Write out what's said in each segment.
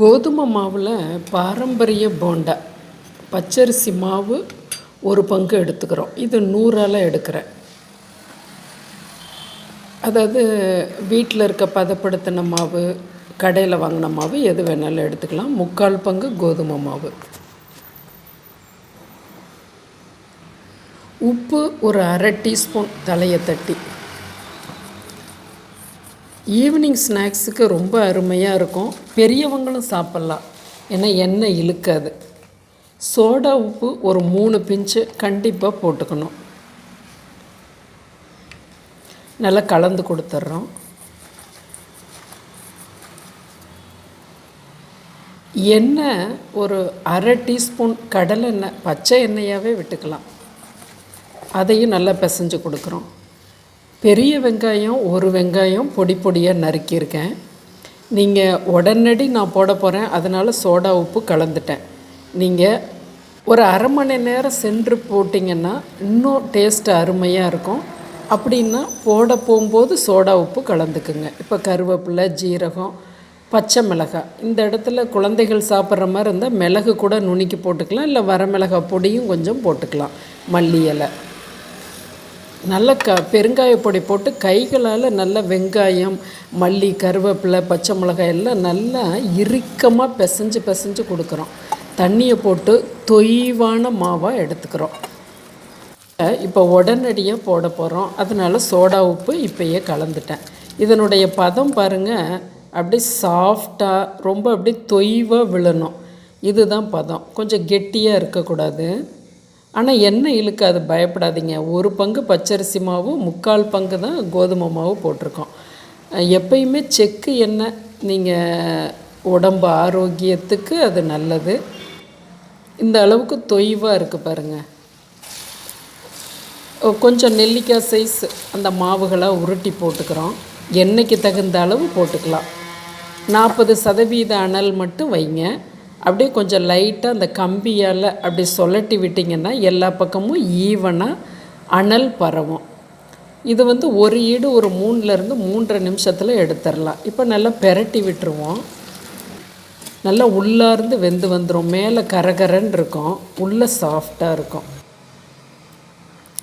கோதுமை மாவில் பாரம்பரிய போண்டா. பச்சரிசி மாவு ஒரு பங்கு எடுத்துக்கிறோம். இது நூறால் எடுக்கிறேன். அதாவது வீட்டில் இருக்க பதப்படுத்தின மாவு கடையில் வாங்கின மாவு எது வேணாலும் எடுத்துக்கலாம். முக்கால் பங்கு கோதுமை மாவு. உப்பு ஒரு அரை டீஸ்பூன் தலையை தட்டி. ஈவினிங் ஸ்நாக்ஸுக்கு ரொம்ப அருமையாக இருக்கும். பெரியவங்களும் சாப்பிட்லாம். ஏன்னா எண்ணெய் இழுக்காது. சோடா உப்பு ஒரு மூணு பிஞ்சு கண்டிப்பாக போட்டுக்கணும். நல்லா கலந்து கொடுத்துட்றோம் எண்ணெய் ஒரு அரை டீஸ்பூன் கடலை எண்ணெய் பச்சை எண்ணெயாகவே விட்டுக்கலாம். அதையும் நல்லா பிசைஞ்சு கொடுக்குறோம். பெரிய வெங்காயம் ஒரு வெங்காயம் பொடி பொடியாக நறுக்கியிருக்கேன். நீங்கள் உடனடி நான் போட போகிறேன் அதனால் சோடா உப்பு கலந்துட்டேன். நீங்கள் ஒரு அரை மணி நேரம் சென்று போட்டிங்கன்னா இன்னும் டேஸ்ட் அருமையாக இருக்கும். அப்படின்னா போட போகும்போது சோடா உப்பு கலந்துக்குங்க. இப்போ கருவேப்பிலை ஜீரகம் பச்சை மிளகாய். இந்த இடத்துல குழந்தைகள் சாப்பிட்ற மாதிரி இருந்தால் மிளகு கூட நுணுக்கி போட்டுக்கலாம். இல்லை வரமிளகாய் பொடியும் கொஞ்சம் போட்டுக்கலாம். மல்லி இலை. நல்ல க பெருங்காய பொடி போட்டு கைகளால் நல்ல வெங்காயம் மல்லி கருவேப்பிலை பச்சை மிளகாய் எல்லாம் நல்லா இறுக்கமாக பிசைஞ்சு பிசைஞ்சு கொடுக்குறோம். தண்ணியை போட்டு தொய்வான மாவாக எடுத்துக்கிறோம். இப்போ உடனடியாக போட போகிறோம் அதனால் சோடா உப்பு இப்போயே கலந்துட்டேன். இதனுடைய பதம் பாருங்கள் அப்படி சாஃப்டாக ரொம்ப அப்படி தொய்வாக விழணும். இதுதான் பதம். கொஞ்சம் கெட்டியாக இருக்கக்கூடாது. ஆனால் எண்ணெய் இழுக்காது பயப்படாதீங்க. ஒரு பங்கு பச்சரிசி மாவு முக்கால் பங்கு தான் கோதுமை மாவு போட்டிருக்கோம். எப்பயுமே செக்கு எண்ணெய் நீங்கள் உடம்பு ஆரோக்கியத்துக்கு அது நல்லது. இந்த அளவுக்கு தொய்வாக இருக்குது பாருங்கள் கொஞ்சம் நெல்லிக்காய் சைஸ் அந்த மாவுகளாக உருட்டி போட்டுக்கிறோம். எண்ணெய்க்கு தகுந்த அளவு போட்டுக்கலாம். நாற்பது சதவீத அனல் மட்டும் வைங்க. அப்படியே கொஞ்சம் லைட்டாக அந்த கம்பியால் அப்படி சொல்லட்டி விட்டிங்கன்னா எல்லா பக்கமும் ஈவனாக அனல் பரவும். இது வந்து ஒரு ஈடு ஒரு மூணுலேருந்து மூன்றரை நிமிஷத்தில் எடுத்துடலாம். இப்போ நல்லா பெரட்டி விட்டுருவோம். நல்லா உள்ளார்ந்து வெந்து வந்துடும் மேலே கரகரன்னு இருக்கும். உள்ளே சாஃப்டாக இருக்கும்.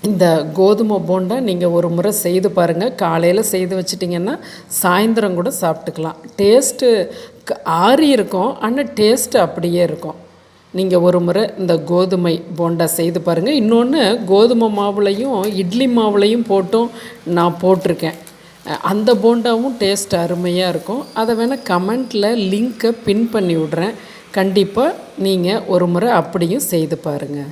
இந்த கோதுமை போண்டா நீங்கள் ஒரு முறை செய்து பாருங்கள் காலையில் செய்து வச்சிட்டிங்கன்னா சாயந்தரம் கூட சாப்பிட்டுக்கலாம். டேஸ்ட்டு ஆறி இருக்கும் ஆனால் டேஸ்ட்டு அப்படியே இருக்கும். நீங்கள் ஒரு முறை இந்த கோதுமை போண்டா செய்து பாருங்கள் இன்னொன்று கோதுமை மாவுலையும் இட்லி மாவுலையும் போட்டும் நான் போட்டிருக்கேன். அந்த போண்டாவும் டேஸ்ட் அருமையாக இருக்கும். அதை வேணால் கமெண்ட்டில் லிங்க்கை பின் பண்ணி விட்றேன். கண்டிப்பாக நீங்கள் ஒரு முறை அப்படியும் செய்து பாருங்கள்